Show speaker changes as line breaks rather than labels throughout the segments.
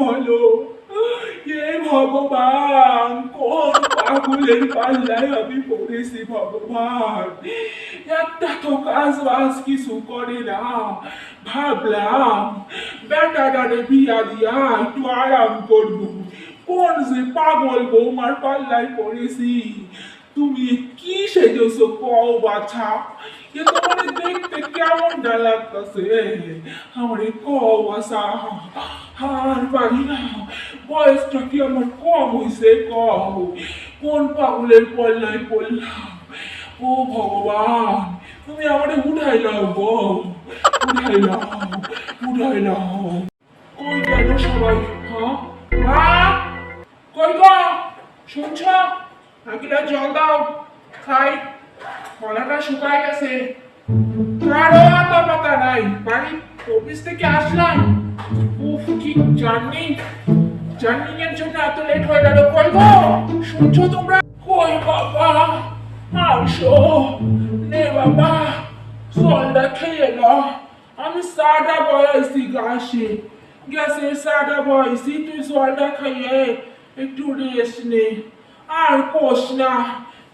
বলো এ ভগবান, কোন পাগলের পাল্লায় আমি পড়েছি ভগবান। একটা তো কাজ বাজ কিছু করে না। ভাবলাম বেটাটারে বিয়া দিয়া একটু আরাম করব। কোন যে পাগল বৌমার পাল্লায় পড়েছি। তুমি কি সেজেছো কও বাছা? এ তোমার দেখতে কেমনটা লাগতেছে। আমার কও বাছা। আর পারি না। বয়সটা কি আমার কম হইছে কও কোন পাগলের পাল্লায় পড়লাম ও ভগবান, তুমি আমারে উঠাই নাও গো। উঠাই নাও উঠাই নাও। কই গেল সবাই? মা? কই গো? শুনছ? আকিরা জল দাও। খাই। গলাটা শুকায় গেছে। কারও এত পাতা নাই। বাড়ি অফিস থেকে আসলাম। উফ, কি জার্নি জার্নিং এর জন্য এত লেট হয়ে গেল। কই শুনছো তোমরা? কই বাবা? আসো নে বাবা। জলটা খেয়ে নাও। আমি সাদা বয়াইছি গাছে গ্যাসের সাদা বয়াইছি তুই জলটা খাইয়ে একটু রেস্ট নে। আর কোষ না।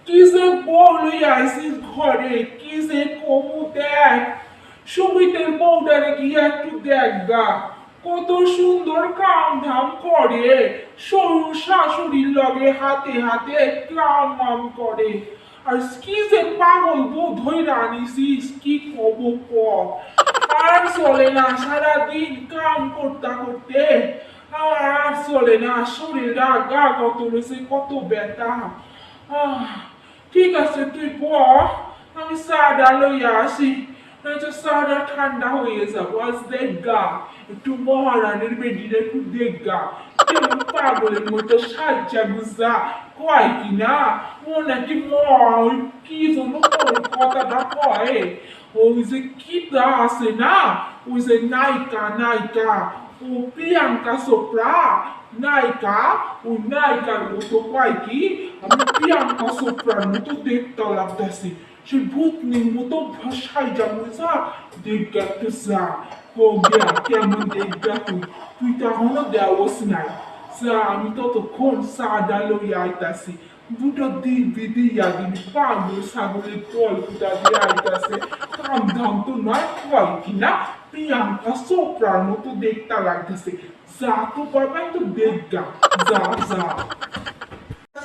কি যে বলই আইসিস ঘরে, কি যে কমু দেখ। সুমিতের বউটারে গিয়ে একটু দেখ গা। কত সুন্দর কাম ধাম করে। সরু শাশুড়ির লগে হাতে হাতে কাম মাম করে। আর কি যে পাগল কি কব আর চলে না সারাদিন কাম করতে করতে। আর চলে না গা কত রয়েছে কত ব্যথা। ঠিক আছে তুই পর আমি সাদা লইয়া আসি। নয়তো সাদা ঠান্ডা হয়ে যাব আজ দেখগা, একটু মহারানীর বেডিটা একটু কেমন পাগলের মতো সাজ্জা গুজা, কয় কি না ও নাকি ম ওই কি জন্য কথাটা কয়। ওই যে কিটা আছে না, ওই যে নায়িকা নায়িকা, ও প্রিয়াঙ্কা চোপড়া। নায়িকা, ও নায়িকার মতো কয় কি? আমি প্রিয়াঙ্কা চোপড়ার মতো দেখতে লাগতেছি সে ভূতনির মতো ভাষায় দেখতে একটু যা ও গিয়া কেমন দেখতে তুই তুই তখনও দেওয়াস নাই যা আমি ততক্ষণ সাদা লইয়া আইতাছি দুটো দিন দিয়া দিন পাগল ছাগলের তল ফুটা দিয়ে আইতাছে কাম ধাম তো নয় কয় কিনা প্রিয়াঙ্কা চোপড়ার মতো দেখতে লাগতেছে যা তো করবাই তো দেখগা যা যা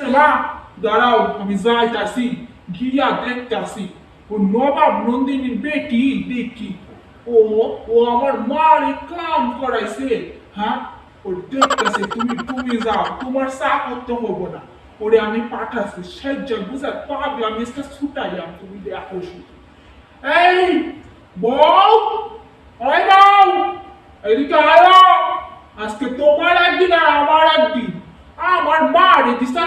মা দাঁড়াও আমি যাইতাছি গিয়া দেখতাছি, ও নবাব নন্দিনীর বেটি দেখি। ও ও আমার মারে কাম করাইছে। হ্যাঁ? ও দেখতেছে, তুমি তুমি যাও, তোমার চা করতে হব না। ওরে আমি পাঠাচ্ছি সেজ্জা বুঝা পাগলা আমি একটা ছুটাইলাম তুমি দেখো শুধু। এই, বউ ওই বউ, এদিকে আয়। আজকে তোমার একদিন আর আমার একদিন। আমার মা রে ক্লাস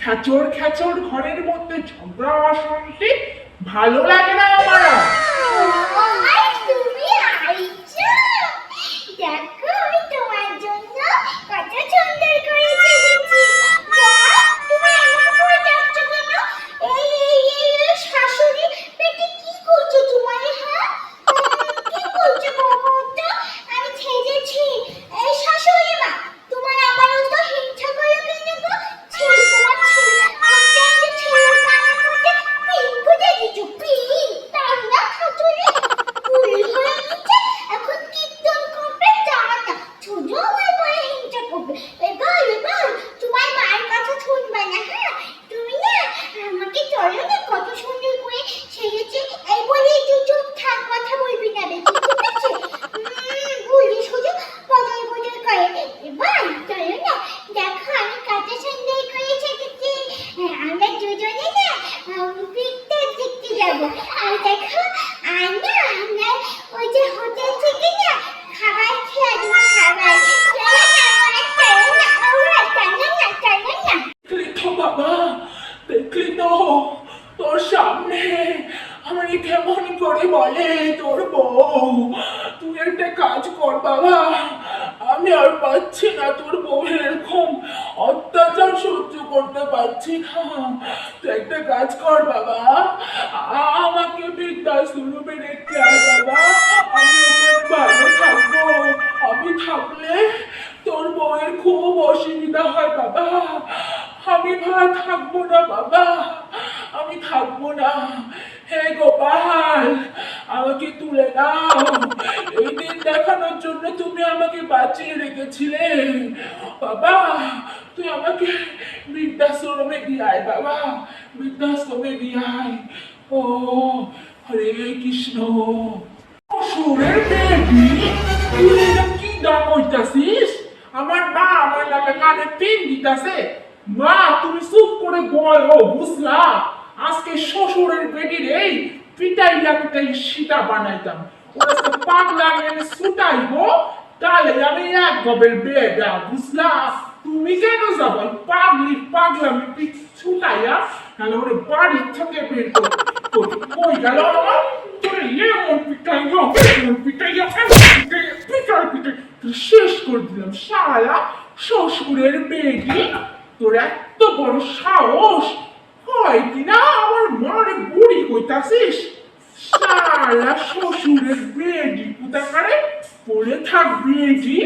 খেচর খেচর ঘরের মধ্যে ঝগড়া অশান্তি ভালো লাগে না। পারছি না তোর বউয়ের এরকম অত্যাচার সহ্য করতে পারছি না। তুই একটা কাজ কর, বাবা। আমাকে বৃদ্ধাশ্রমে রেখে আয়, বাবা। আমি ভালো থাকব। আমি থাকলে তোর বউয়ের খুব অসুবিধা হয়, বাবা। আমি ভালো থাকব না, বাবা। আমি থাকব না। হে গোপাল, আমাকে তুলে নাও দিন দেখানোর জন্য তুমি আমাকে বাঁচিয়ে রেখেছিলে। বাবা, তুই আমাকে বৃদ্ধাশ্রমে দিয়ে বাবা, বৃদ্ধাশ্রমে দিয়ে ও হরে কৃষ্ণ। সুরের বেবি তুই কি দাম হইতাছিস? আমার মা আমার নামে কানে পিন দিতাছে। মা, তুমি চুপ করে বলো বুঝলা? আজকে শ্বশুরের বেডির এই পিটাইয়া পিটাই সীতা বানাইতাম। এক গবের বেডা বুঝলা তুমি কেন যাব পাগলি পাগলামি ছুটাইয়া তাহলে ওরে বাড়ি থেকে শেষ করে দিলাম শালা শ্বশুরের বেডি তোর এত বড় সাহস হয় কিনা আমার মারে বুড়ি কইতাছিস শালা শ্বশুরের বিয়েটি কোথাকারে পড়ে থাক বেডি